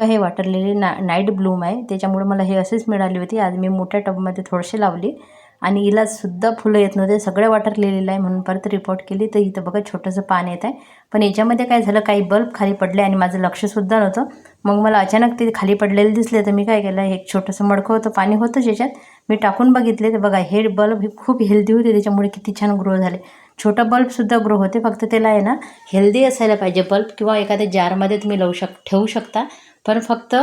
हे वाटरलेली ना night Bloom आहे. त्याच्यामुळे मला हे असेच मिळाली होती. आज मी मोठ्या टबमध्ये थोडीशी लावली. आणि हिलासुद्धा फुलं येत नव्हते. सगळं वाटर लिहिलेलं आहे म्हणून परत रिपोर्ट केली. तर इथं बघा छोटंसं पान येत आहे. पण याच्यामध्ये काय झालं काही बल्ब खाली पडले आणि माझं लक्षसुद्धा नव्हतं. मग मला अचानक ते खाली पडलेले दिसले तर मी काय केलं एक छोटंसं मडकं होतं पाणी होतंच याच्यात. मी टाकून बघितले. तर बघा हे बल्ब हे खूप हेल्दी होते. त्याच्यामुळे किती छान ग्रो झाले. छोटा बल्बसुद्धा ग्रो होते. फक्त त्याला आहे ना हेल्दी असायला पाहिजे बल्ब किंवा एखाद्या जारमध्ये तुम्ही लावू शक ठेवू शकता. पण फक्त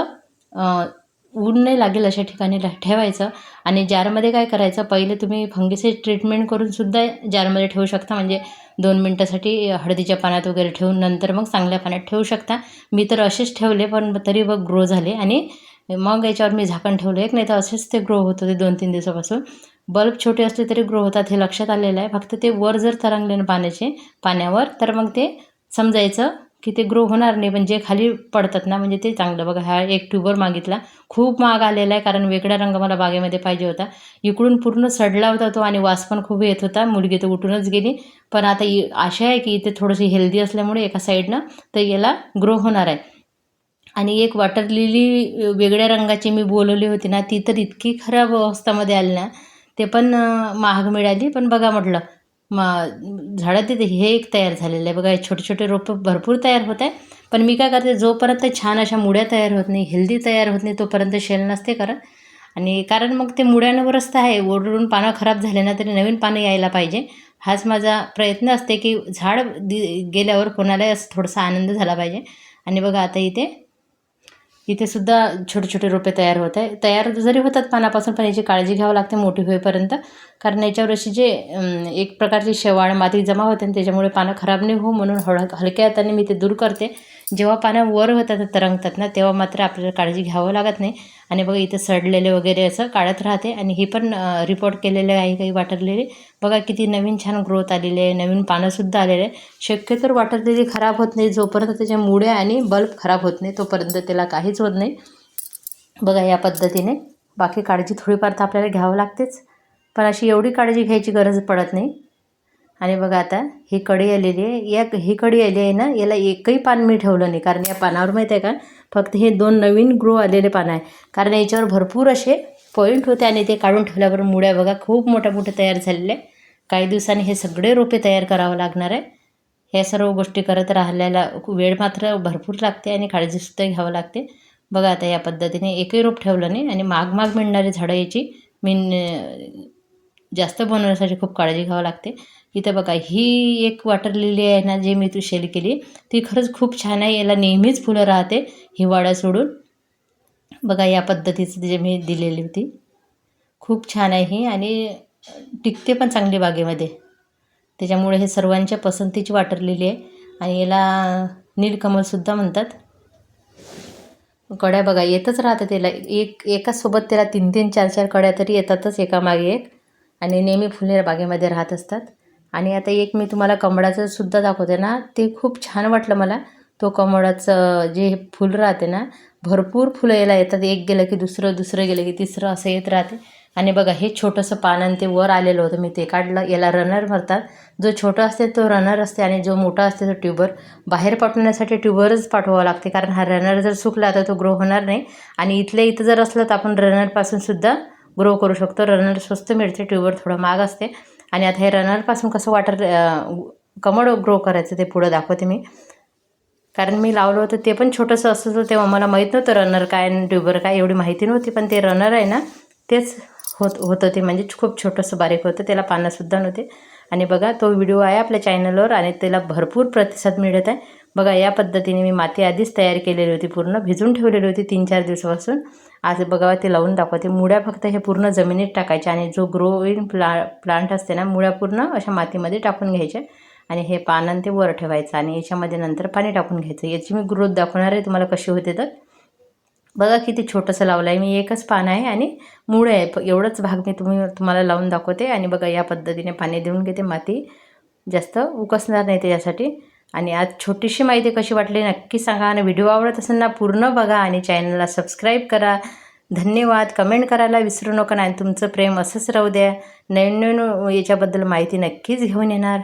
ऊन नाही लागेल अशा ठिकाणी ठेवायचं. आणि जारमध्ये काय करायचं? पहिले तुम्ही फंगिसाईड ट्रीटमेंट करूनसुद्धा जारमध्ये ठेवू शकता. म्हणजे दोन मिनटासाठी हळदीच्या पाण्यात वगैरे ठेवून नंतर मग चांगल्या पाण्यात ठेवू शकता. मी तर असेच ठेवले पण तरी बघ ग्रो झाले. आणि मग याच्यावर मी झाकण ठेवलं एक नाही तर असेच ते ग्रो होत होते दोन तीन दिवसापासून. बल्ब छोटे असले तरी ग्रो होतात हे लक्षात आलेलं आहे. फक्त ते वर जर तरंगले ना पाण्याचे पाण्यावर तर मग ते समजायचं की ते ग्रो होणार नाही पण जे खाली पडतात ना म्हणजे ते चांगलं. बघा हा एक ट्यूबर मागितला. खूप महाग आलेला आहे कारण वेगळा रंग मला बागेमध्ये पाहिजे होता. इकडून पूर्ण सडला होता तो आणि वास पण खूप येत होता. मुलगी तर उठूनच गेली. पण आता आशा आहे की इथे थोडीशी हेल्दी असल्यामुळे एका साईडनं तर याला ग्रो होणार आहे. आणि एक वॉटर लिली वेगळ्या रंगाची मी बोलवली होती ना ती तर इतकी खराब अवस्थामध्ये आली ना ते पण महाग मिळाली. पण बघा म्हटलं मा झाडं तिथे हे एक तयार झालेलं आहे. बघा छोटे छोटे रोपं भरपूर तयार होत आहे. पण मी काय करते जोपर्यंत छान अशा मुड्या तयार होत नाही हेल्दी तयार होत नाही तोपर्यंत शेल नसते करत. आणि कारण मग ते मुड्यांवरच तर आहे ओढून पानं खराब झाले ना तरी नवीन पानं यायला पाहिजे. हाच माझा प्रयत्न असते की झाड दि गेल्यावर कोणालाही असं थोडासा आनंद झाला पाहिजे. आणि बघा आता इथे इथे सुद्धा छोटे छोटे रोपे तयार होत आहे तयार जरी होतात पानापासून पण याची काळजी घ्यावं लागते मोठी होईपर्यंत. कारण याच्यावर अशी जे एक प्रकारची शेवाळ माती जमा होते आणि त्याच्यामुळे पानं खराब नाही हो म्हणून हळ हलक्या हाताने मी ते दूर करते. जेव्हा पानं वर होतात तरंगतात ना तेव्हा मात्र आपल्याला काळजी घ्यावं लागत नाही. आणि बघा इथं सडलेले वगैरे असं काढत राहते. आणि हे पण रिपोर्ट केलेले आहे काही वाटरलेले बघा किती नवीन छान ग्रोथ आलेली आहे. नवीन पानंसुद्धा आलेले आहे. शक्यतो वाटरलेली खराब होत नाही. जोपर्यंत त्याच्या मुळ्या आणि बल्ब खराब होत नाही तोपर्यंत त्याला काहीच होत नाही. बघा या पद्धतीने. बाकी काळजी थोडीफार तर आपल्याला घ्यावं लागतेच. पण अशी एवढी काळजी घ्यायची गरज पडत नाही. आणि बघा आता ही कढी आलेली आहे. या ही कढी आली आहे ना याला एकही पान मी ठेवलं नाही. कारण या पानावर माहीत आहे का फक्त हे दोन नवीन ग्रो आलेले पानं आहे. कारण याच्यावर भरपूर असे पॉईंट होते आणि ते काढून ठेवल्यावर मुळ्या बघा खूप मोठ्या मोठ्या तयार झालेले आहे काही दिवसांनी हे सगळे रोपे तयार करावं लागणार आहे. ह्या सर्व गोष्टी करत राहिल्याला वेळ मात्र भरपूर लागते आणि काळजीसुद्धा घ्यावं लागते. बघा आता या पद्धतीने एकही रोप ठेवलं नाही आणि माग माग मिळणारी झाडं याची मी जास्त बनवण्यासाठी खूप काळजी घ्यावं लागते. इथं बघा ही एक वॉटर लिली आहे ना जे मी तू शेल केली ती खरंच खूप छान आहे. याला नेहमीच फुलं राहते. हिवाळा सोडून. बघा या पद्धतीचं जे मी दिलेली होती. खूप छान आहे ही आणि टिकते पण चांगली बागेमध्ये. त्याच्यामुळे हे सर्वांच्या पसंतीची वाटर लिली आहे. आणि याला नीलकमलसुद्धा म्हणतात. कड्या बघा येतच राहतात त्याला एक एकाच सोबत त्याला तीन तीन चार चार कड्या तरी येतातच एकामागे एक. आणि नेहमी फुले बागेमध्ये राहत असतात. आणि आता एक मी तुम्हाला कमळाचं सुद्धा दाखवते ना ते खूप छान वाटलं मला. तो कमळाचं जे फुल राहते ना भरपूर फुलं यायला येतात. एक गेलं की दुसरं दुसरं गेलं की तिसरं असं येत राहते. आणि बघा हे छोटंसं पानं ते वर आलेलं होतं. मी ते काढलं. याला रनर म्हणतात. जो छोटा असते तो रनर असते. आणि जो मोठा असते तो ट्यूबर बाहेर पाठवण्यासाठी ट्यूबरच पाठवावं लागते. कारण हा रनर जर सुकला तर तो ग्रो होणार नाही. आणि इथल्या इथं जर असलं तर आपण रनरपासून सुद्धा ग्रो करू शकतो. रनर स्वस्त मिळते ट्यूबर थोडं महाग असते. आणि आता हे रनरपासून कसं वाटर कमळ ग्रो करायचं ते पुढं दाखवते मी. कारण मी लावलं होतं ते पण छोटंसं असतं तेव्हा मला माहीत नव्हतं रनर काय ट्यूबर काय एवढी माहिती नव्हती. पण ते रनर आहे ना तेच होत होतं ते. म्हणजे खूप छोटंसं बारीक होतं त्याला पानंसुद्धा नव्हते. आणि बघा तो व्हिडिओ आहे आपल्या चॅनलवर आणि त्याला भरपूर प्रतिसाद मिळत आहे. बघा या पद्धतीने मी माती आधीच तयार केलेली होती पूर्ण भिजून ठेवलेली होती तीन चार दिवसापासून. आज बघा ते लावून दाखवते. मुळ्या फक्त हे पूर्ण जमिनीत टाकायच्या आणि जो ग्रोईन प्ला प्लांट असते ना मुळ्या पूर्ण अशा मातीमध्ये टाकून घ्यायच्या. आणि हे पानं ते वर ठेवायचं आणि याच्यामध्ये नंतर पाणी टाकून घ्यायचं. याची मी ग्रोथ दाखवणार आहे तुम्हाला कशी होते तर. बघा किती छोटंसं लावलं आहे मी एकच पान आहे आणि मूळ आहे. एवढंच भाग मी तुम्ही तुम्हाला लावून दाखवते आणि बघा या पद्धतीने पाणी देऊन घेते. माती जास्त उकसणार नाही त्याच्यासाठी आणि आज छोटीशी माहिती कशी वाटली नक्की सांगा आणि व्हिडिओ आवडत असेल ना पूर्ण बघा आणि चॅनलला सबस्क्राईब करा. धन्यवाद. कमेंट करायला विसरू नका आणि तुमचं प्रेम असंच राहू द्या. नवीन नवीन याच्याबद्दल माहिती नक्कीच घेऊन येणार.